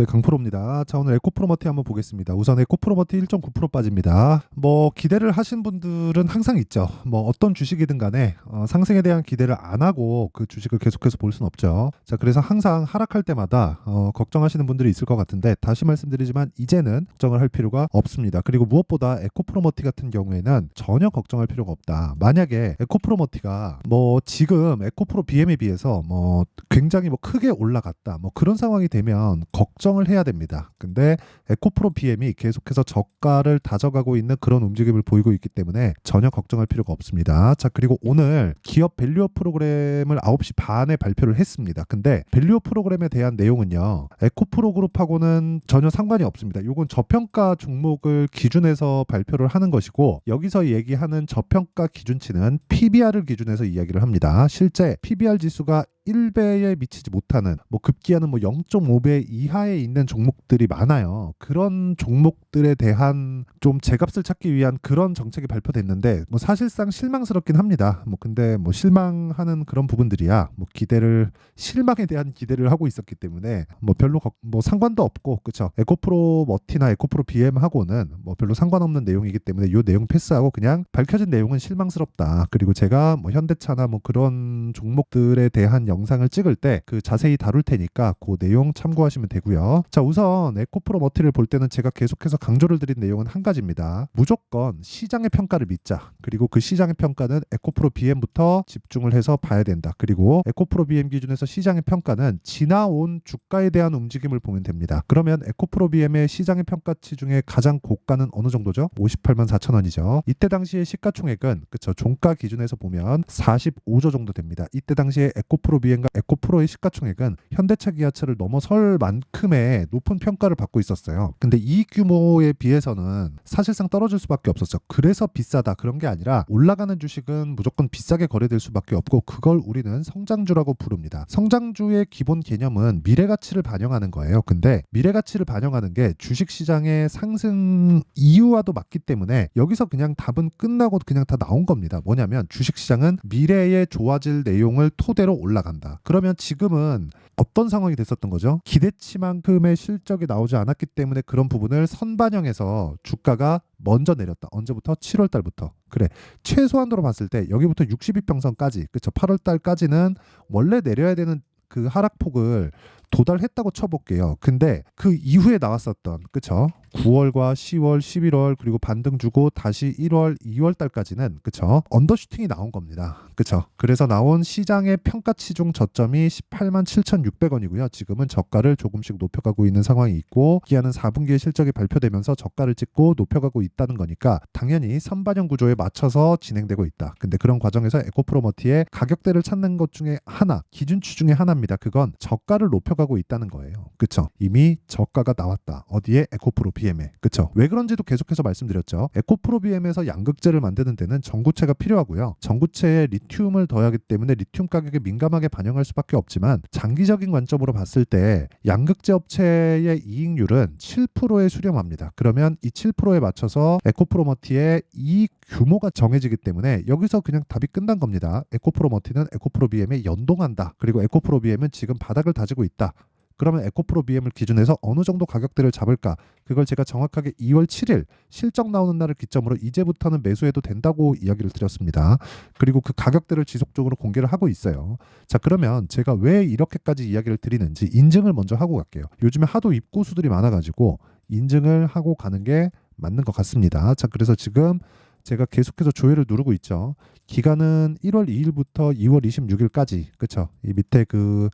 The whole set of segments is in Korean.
네, 강프로입니다. 자, 오늘 에코프로머티 한번 보겠습니다. 우선 에코프로머티 1.9% 빠집니다. 뭐 기대를 하신 분들은 항상 있죠. 뭐 어떤 주식이든 간에 어, 상승에 대한 기대를 안 하고 그 주식을 계속해서 볼 수는 없죠. 자, 그래서 항상 하락할 때마다 어, 걱정하시는 분들이 있을 것 같은데 다시 말씀드리지만 이제는 걱정을 할 필요가 없습니다. 그리고 무엇보다 에코프로머티 같은 경우에는 전혀 걱정할 필요가 없다. 만약에 에코프로머티가 뭐 지금 에코프로 BM에 비해서 뭐 굉장히 뭐 크게 올라갔다. 뭐 그런 상황이 되면 걱정 을 해야 됩니다. 근데 에코프로 BM이 계속해서 저가를 다져가고 있는 그런 움직임을 보이고 있기 때문에 전혀 걱정할 필요가 없습니다. 자, 그리고 오늘 기업 밸류업 프로그램을 9시 반에 발표를 했습니다. 근데 밸류업 프로그램에 대한 내용은요. 에코프로 그룹하고는 전혀 상관이 없습니다. 이건 저평가 종목을 기준해서 발표를 하는 것이고 여기서 얘기하는 저평가 기준치는 PBR을 기준해서 이야기를 합니다. 실제 PBR 지수가 1배에 미치지 못하는 뭐 급기야는 뭐 0.5배 이하에 있는 종목들이 많아요. 그런 종목들에 대한 좀 제값을 찾기 위한 그런 정책이 발표됐는데 뭐 사실상 실망스럽긴 합니다. 뭐 근데 뭐 실망하는 그런 부분들이야 뭐 기대를 실망에 대한 기대를 하고 있었기 때문에 뭐 별로 걱- 뭐 상관도 없고 그쵸 에코프로 머티나 에코프로 BM하고는 뭐 별로 상관없는 내용이기 때문에 이 내용 패스하고 그냥 밝혀진 내용은 실망스럽다. 그리고 제가 뭐 현대차나 뭐 그런 종목들에 대한 영 상을 찍을 때 그 자세히 다룰 테니까 그 내용 참고하시면 되고요. 자 우선 에코프로 머티를 볼 때는 제가 계속해서 강조를 드린 내용은 한 가지입니다. 무조건 시장의 평가를 믿자. 그리고 그 시장의 평가는 에코프로 BM부터 집중을 해서 봐야 된다. 그리고 에코프로 BM 기준에서 시장의 평가는 지나온 주가에 대한 움직임을 보면 됩니다. 그러면 에코프로 BM의 시장의 평가치 중에 가장 고가는 어느 정도죠? 58만 4천 원이죠. 이때 당시의 시가총액은 그쵸 종가 기준에서 보면 45조 정도 됩니다. 이때 당시에 에코프로 BM과 에코프로의 시가총액은 현대차 기아차를 넘어설 만큼의 높은 평가를 받고 있었어요. 근데 이 규모에 비해서는 사실상 떨어질 수밖에 없었죠. 그래서 비싸다 그런 게 아니라 올라가는 주식은 무조건 비싸게 거래될 수밖에 없고 그걸 우리는 성장주라고 부릅니다. 성장주의 기본 개념은 미래 가치를 반영하는 거예요. 근데 미래 가치를 반영하는 게 주식 시장의 상승 이유와도 맞기 때문에 여기서 그냥 답은 끝나고 그냥 다 나온 겁니다. 뭐냐면 주식 시장은 미래에 좋아질 내용을 토대로 올라 간다. 그러면 지금은 어떤 상황이 됐었던 거죠? 기대치만큼의 실적이 나오지 않았기 때문에 그런 부분을 선반영해서 주가가 먼저 내렸다. 언제부터? 7월 달부터. 그래. 최소한으로 봤을 때 여기부터 62평선까지 그쵸 8월 달까지는 원래 내려야 되는 그 하락폭을 도달했다고 쳐볼게요. 근데 그 이후에 나왔었던 그쵸 9월과 10월, 11월 그리고 반등 주고 다시 1월, 2월 달까지는 그쵸 언더슈팅이 나온 겁니다. 그쵸 그래서 나온 시장의 평가 치 중 저점이 18만 7,600원이고요. 지금은 저가를 조금씩 높여가고 있는 상황이 있고 기아는 4분기에 실적이 발표되면서 저가를 찍고 높여가고 있다는 거니까 당연히 선반영 구조에 맞춰서 진행되고 있다. 근데 그런 과정에서 에코프로머티의 가격대를 찾는 것 중에 하나, 기준치 중에 하나입니다. 그건 저가를 높여가고 있다는 거예요. 그쵸? 이미 저가가 나왔다. 어디에? 에코프로 BM에. 그쵸? 왜 그런지도 계속해서 말씀드렸죠. 에코프로 BM에서 양극재를 만드는 데는 전구체가 필요하고요. 전구체에 리튬을 더하기 때문에 리튬 가격에 민감하게 반영할 수밖에 없지만 장기적인 관점으로 봤을 때 양극재 업체의 이익률은 7%에 수렴합니다. 그러면 이 7%에 맞춰서 에코프로머티의 이익 규모가 정해지기 때문에 여기서 그냥 답이 끝난 겁니다. 에코프로머티는 에코프로 BM에 연동한다. 그리고 에코프로 BM은 지금 바닥을 다지고 있다. 그러면 에코프로 BM을 기준해서 어느 정도 가격대를 잡을까? 그걸 제가 정확하게 2월 7일 실적 나오는 날을 기점으로 이제부터는 매수해도 된다고 이야기를 드렸습니다. 그리고 그 가격대를 지속적으로 공개를 하고 있어요. 자, 그러면 제가 왜 이렇게까지 이야기를 드리는지 인증을 먼저 하고 갈게요. 요즘에 하도 입고수들이 많아가지고 인증을 하고 가는 게 맞는 것 같습니다. 자, 그래서 지금 제가 계속해서 조회를 누르고 있죠. 기간은 1월 2일부터 2월 26일까지. 그쵸? 이 밑에 그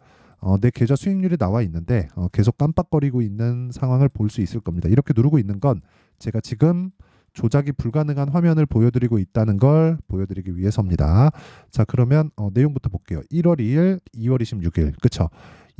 어, 내 계좌 수익률이 나와 있는데 어, 계속 깜빡거리고 있는 상황을 볼 수 있을 겁니다. 이렇게 누르고 있는 건 제가 지금 조작이 불가능한 화면을 보여드리고 있다는 걸 보여드리기 위해서입니다. 자 그러면 어, 내용부터 볼게요. 1월 2일, 2월 26일, 그쵸?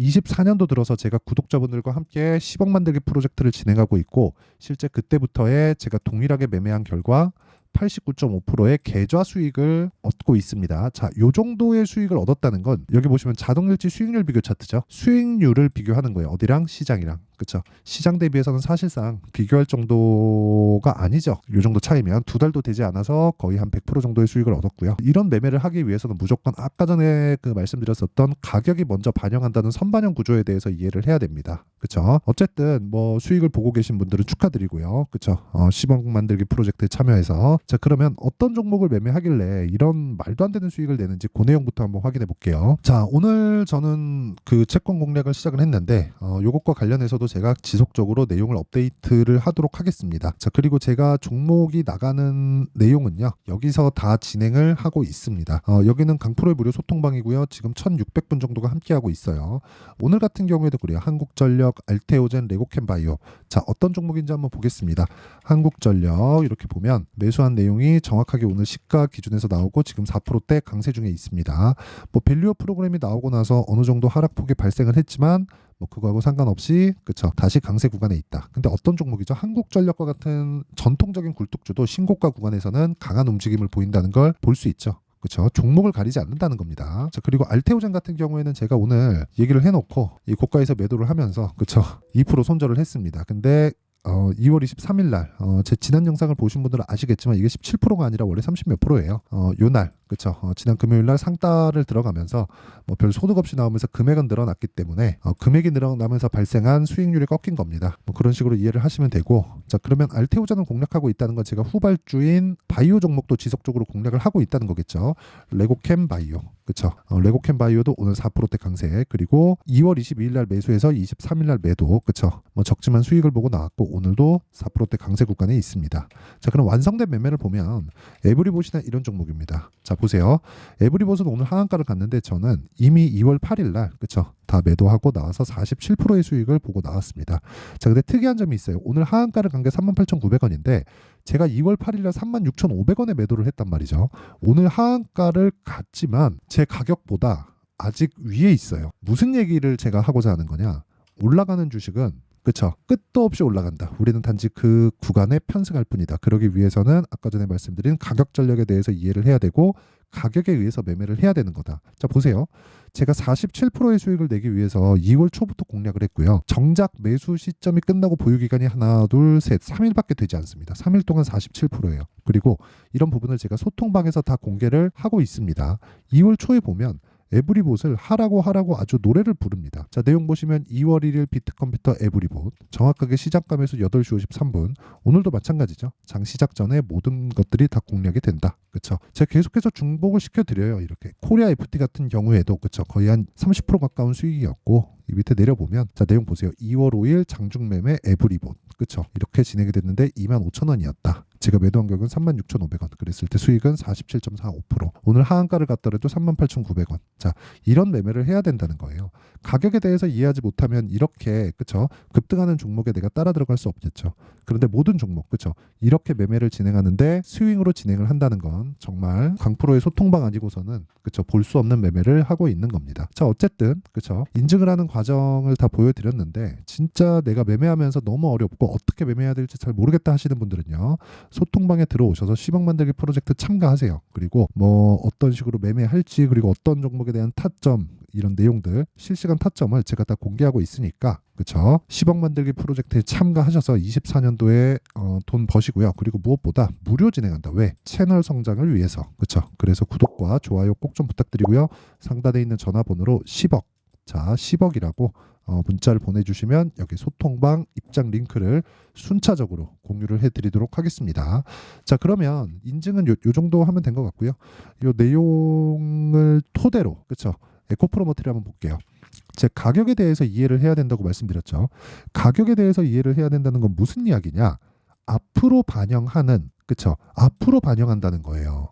24년도 들어서 제가 구독자분들과 함께 10억 만들기 프로젝트를 진행하고 있고 실제 그때부터의 제가 동일하게 매매한 결과 89.5%의 계좌 수익을 얻고 있습니다. 자, 요 정도의 수익을 얻었다는 건 여기 보시면 자동일치 수익률 비교 차트죠. 수익률을 비교하는 거예요. 어디랑 시장이랑. 그쵸 시장 대비해서는 사실상 비교할 정도가 아니죠. 이 정도 차이면 두 달도 되지 않아서 거의 한 100% 정도의 수익을 얻었고요. 이런 매매를 하기 위해서는 무조건 아까 전에 그 말씀드렸었던 가격이 먼저 반영한다는 선반영 구조에 대해서 이해를 해야 됩니다. 그쵸 어쨌든 뭐 수익을 보고 계신 분들은 축하드리고요. 그쵸 어, 10억 만들기 프로젝트에 참여해서 자 그러면 어떤 종목을 매매하길래 이런 말도 안 되는 수익을 내는지 그 내용부터 한번 확인해 볼게요. 자 오늘 저는 그 채권 공략을 시작을 했는데 어, 요것과 관련해서도 제가 지속적으로 내용을 업데이트를 하도록 하겠습니다. 자 그리고 제가 종목이 나가는 내용은요 여기서 다 진행을 하고 있습니다. 어, 여기는 강프로의 무료 소통방이고요. 지금 1,600분 정도가 함께하고 있어요. 오늘 같은 경우에도 그래요. 한국전력, 알테오젠, 레고캠바이오. 자 어떤 종목인지 한번 보겠습니다. 한국전력 이렇게 보면 매수한 내용이 정확하게 오늘 시가 기준에서 나오고 지금 4%대 강세 중에 있습니다. 뭐 밸류어 프로그램이 나오고 나서 어느 정도 하락폭이 발생을 했지만 뭐 그거하고 상관없이 그쵸 다시 강세 구간에 있다. 근데 어떤 종목이죠? 한국전력과 같은 전통적인 굴뚝주도 신고가 구간에서는 강한 움직임을 보인다는 걸 볼 수 있죠. 그렇죠. 종목을 가리지 않는다는 겁니다. 자, 그리고 알테오젠 같은 경우에는 제가 오늘 얘기를 해놓고 이 고가에서 매도를 하면서 그렇죠. 2% 손절을 했습니다. 근데 어, 2월 23일 날, 어, 제 지난 영상을 보신 분들은 아시겠지만 이게 17%가 아니라 원래 30 몇 프로예요. 어, 요 날, 그쵸. 어, 지난 금요일 날 상따를 들어가면서 뭐 별 소득 없이 나오면서 금액은 늘어났기 때문에 어, 금액이 늘어나면서 발생한 수익률이 꺾인 겁니다. 뭐 그런 식으로 이해를 하시면 되고 자 그러면 알테오전을 공략하고 있다는 건 제가 후발주인 바이오 종목도 지속적으로 공략을 하고 있다는 거겠죠. 레고캠 바이오. 그쵸. 어, 레고캠 바이오도 오늘 4%대 강세 그리고 2월 22일 날 매수해서 23일 날 매도 그쵸. 뭐 적지만 수익을 보고 나왔고 오늘도 4%대 강세 구간에 있습니다. 자 그럼 완성된 매매를 보면 에브리봇이나 이런 종목입니다. 자 보세요. 에브리봇은 오늘 하한가를 갔는데 저는 이미 2월 8일 날 그쵸 다 매도하고 나와서 47%의 수익을 보고 나왔습니다. 자 근데 특이한 점이 있어요. 오늘 하한가를 간 게 38,900원인데 제가 2월 8일 날 36,500원에 매도를 했단 말이죠. 오늘 하한가를 갔지만 제 가격보다 아직 위에 있어요. 무슨 얘기를 제가 하고자 하는 거냐? 올라가는 주식은 그쵸 끝도 없이 올라간다. 우리는 단지 그 구간에 편승할 뿐이다. 그러기 위해서는 아까 전에 말씀드린 가격 전략에 대해서 이해를 해야 되고 가격에 의해서 매매를 해야 되는 거다. 자 보세요. 제가 47%의 수익을 내기 위해서 2월 초부터 공략을 했고요. 정작 매수 시점이 끝나고 보유 기간이 하나, 둘, 셋, 3일밖에 되지 않습니다. 3일 동안 47%예요. 그리고 이런 부분을 제가 소통방에서 다 공개를 하고 있습니다. 2월 초에 보면 에브리봇을 하라고 하라고 아주 노래를 부릅니다. 자, 내용 보시면 2월 1일 비트컴퓨터 에브리봇 정확하게 시작감에서 8시 53분 오늘도 마찬가지죠. 장 시작 전에 모든 것들이 다 공략이 된다. 그렇죠? 제가 계속해서 중복을 시켜 드려요. 이렇게 코리아 FT 같은 경우에도 그렇죠. 거의 한 30% 가까운 수익이었고 이 밑에 내려보면 자 내용 보세요. 2월 5일 장중 매매 에브리봇 그쵸 이렇게 진행이 됐는데 25,000원이었다. 제가 매도한 격은 36,500원. 그랬을 때 수익은 47.45% 오늘 하한가를 갔더라도 38,900원. 자 이런 매매를 해야 된다는 거예요. 가격에 대해서 이해하지 못하면 이렇게 그쵸? 급등하는 종목에 내가 따라 들어갈 수 없겠죠. 그런데 모든 종목 그쵸? 이렇게 매매를 진행하는데 스윙으로 진행을 한다는 건 정말 강프로의 소통방 아니고서는 그쵸? 볼 수 없는 매매를 하고 있는 겁니다. 자 어쨌든 그쵸? 인증을 하는 과정을 다 보여드렸는데 진짜 내가 매매하면서 너무 어렵고 어떻게 매매해야 될지 잘 모르겠다 하시는 분들은요 소통방에 들어오셔서 10억 만들기 프로젝트 참가하세요. 그리고 뭐 어떤 식으로 매매할지 그리고 어떤 종목에 대한 타점 이런 내용들 실시간 타점을 제가 다 공개하고 있으니까 그쵸? 10억 만들기 프로젝트에 참가하셔서 24년도에 어, 돈 버시고요. 그리고 무엇보다 무료 진행한다. 왜? 채널 성장을 위해서. 그쵸? 그래서 구독과 좋아요 꼭 좀 부탁드리고요. 상단에 있는 전화번호로 10억. 자 10억이라고 어, 문자를 보내주시면 여기 소통방 입장 링크를 순차적으로 공유를 해드리도록 하겠습니다. 자 그러면 인증은 요, 요 정도 하면 된 것 같고요. 요 내용을 토대로 그렇죠. 에코프로모트를 한번 볼게요. 제 가격에 대해서 이해를 해야 된다고 말씀드렸죠. 가격에 대해서 이해를 해야 된다는 건 무슨 이야기냐? 앞으로 반영하는 그쵸? 앞으로 반영한다는 거예요.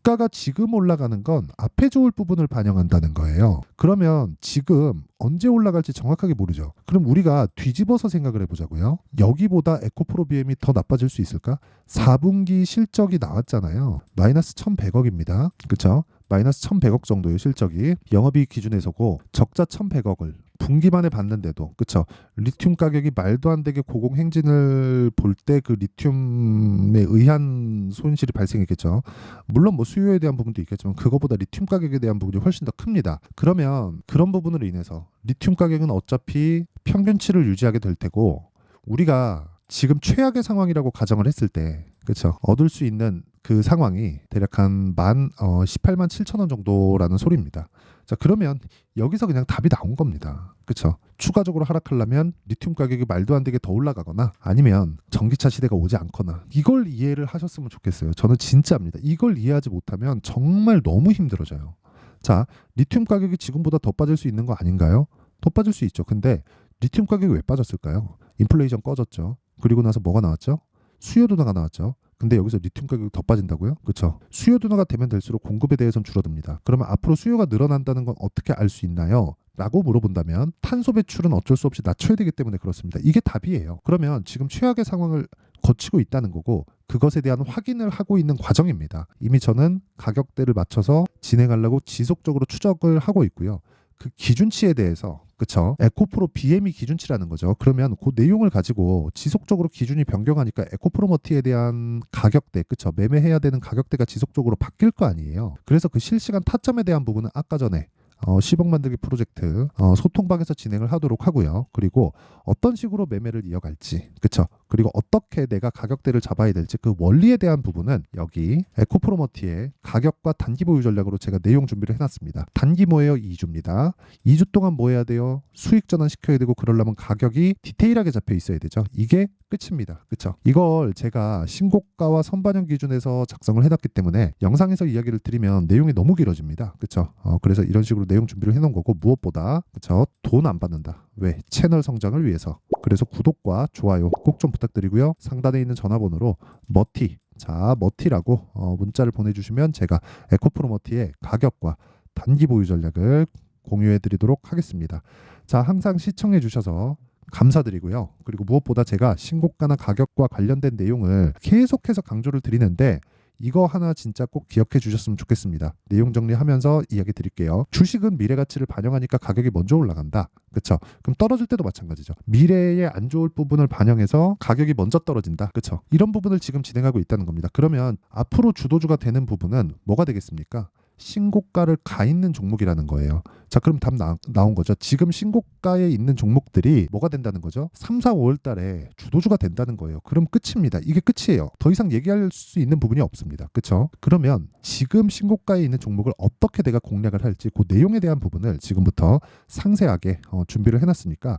주가가 지금 올라가는 건 앞에 좋을 부분을 반영한다는 거예요. 그러면 지금 언제 올라갈지 정확하게 모르죠. 그럼 우리가 뒤집어서 생각을 해보자고요. 여기보다 에코프로 BM이 더 나빠질 수 있을까? 4분기 실적이 나왔잖아요. 마이너스 1,100억입니다. 그쵸? 마이너스 1,100억 정도의 실적이 영업이익 기준에서고 적자 1,100억을 분기만에 봤는데도 그쵸 리튬 가격이 말도 안 되게 고공 행진을 볼 때 그 리튬에 의한 손실이 발생했겠죠. 물론 뭐 수요에 대한 부분도 있겠지만 그거보다 리튬 가격에 대한 부분이 훨씬 더 큽니다. 그러면 그런 부분으로 인해서 리튬 가격은 어차피 평균치를 유지하게 될 테고 우리가 지금 최악의 상황이라고 가정을 했을 때 그렇죠 얻을 수 있는 그 상황이 대략 한만 어, 18만 7천 원 정도라는 소리입니다. 자 그러면 여기서 그냥 답이 나온 겁니다. 그렇죠 추가적으로 하락하려면 리튬 가격이 말도 안 되게 더 올라가거나 아니면 전기차 시대가 오지 않거나 이걸 이해를 하셨으면 좋겠어요. 저는 진짜입니다. 이걸 이해하지 못하면 정말 너무 힘들어져요. 자 리튬 가격이 지금보다 더 빠질 수 있는 거 아닌가요? 더 빠질 수 있죠. 근데 리튬 가격이 왜 빠졌을까요? 인플레이션 꺼졌죠. 그리고 나서 뭐가 나왔죠? 수요 둔화가 나왔죠. 근데 여기서 리튬 가격이 더 빠진다고요? 그렇죠. 수요 둔화가 되면 될수록 공급에 대해서는 줄어듭니다. 그러면 앞으로 수요가 늘어난다는 건 어떻게 알 수 있나요? 라고 물어본다면 탄소 배출은 어쩔 수 없이 낮춰야 되기 때문에 그렇습니다. 이게 답이에요. 그러면 지금 최악의 상황을 거치고 있다는 거고 그것에 대한 확인을 하고 있는 과정입니다. 이미 저는 가격대를 맞춰서 진행하려고 지속적으로 추적을 하고 있고요. 그 기준치에 대해서 그쵸 에코프로 BM이 기준치라는 거죠. 그러면 그 내용을 가지고 지속적으로 기준이 변경하니까 에코프로머티에 대한 가격대 그쵸 매매해야 되는 가격대가 지속적으로 바뀔 거 아니에요. 그래서 그 실시간 타점에 대한 부분은 아까 전에 어, 10억 만들기 프로젝트 어, 소통방에서 진행을 하도록 하고요. 그리고 어떤 식으로 매매를 이어갈지, 그쵸? 그리고 어떻게 내가 가격대를 잡아야 될지 그 원리에 대한 부분은 여기 에코프로머티의 가격과 단기 보유 전략으로 제가 내용 준비를 해놨습니다. 단기 뭐예요? 2주입니다. 2주 동안 뭐 해야 돼요? 수익 전환 시켜야 되고 그러려면 가격이 디테일하게 잡혀 있어야 되죠. 이게 끝입니다. 그쵸? 이걸 제가 신고가와 선반영 기준에서 작성을 해놨기 때문에 영상에서 이야기를 드리면 내용이 너무 길어집니다. 그쵸? 어, 그래서 이런 식으로 내용 준비를 해놓은 거고 무엇보다 그쵸? 돈 안 받는다. 왜? 채널 성장을 위해서. 그래서 구독과 좋아요 꼭 좀 부탁드리고요. 상단에 있는 전화번호로 머티 자 머티라고 어, 문자를 보내주시면 제가 에코프로 머티의 가격과 단기 보유 전략을 공유해 드리도록 하겠습니다. 자 항상 시청해 주셔서 감사드리고요. 그리고 무엇보다 제가 신고가나 가격과 관련된 내용을 계속해서 강조를 드리는데 이거 하나 진짜 꼭 기억해 주셨으면 좋겠습니다. 내용 정리하면서 이야기 드릴게요. 주식은 미래 가치를 반영하니까 가격이 먼저 올라간다. 그렇죠? 그럼 떨어질 때도 마찬가지죠. 미래의 안 좋을 부분을 반영해서 가격이 먼저 떨어진다. 그렇죠? 이런 부분을 지금 진행하고 있다는 겁니다. 그러면 앞으로 주도주가 되는 부분은 뭐가 되겠습니까? 신고가를 가 있는 종목이라는 거예요. 자, 그럼 답 나, 나온 거죠. 지금 신고가에 있는 종목들이 뭐가 된다는 거죠? 3, 4, 5월 달에 주도주가 된다는 거예요. 그럼 끝입니다. 이게 끝이에요. 더 이상 얘기할 수 있는 부분이 없습니다. 그렇죠? 그러면 지금 신고가에 있는 종목을 어떻게 내가 공략을 할지 그 내용에 대한 부분을 지금부터 상세하게 어, 준비를 해놨으니까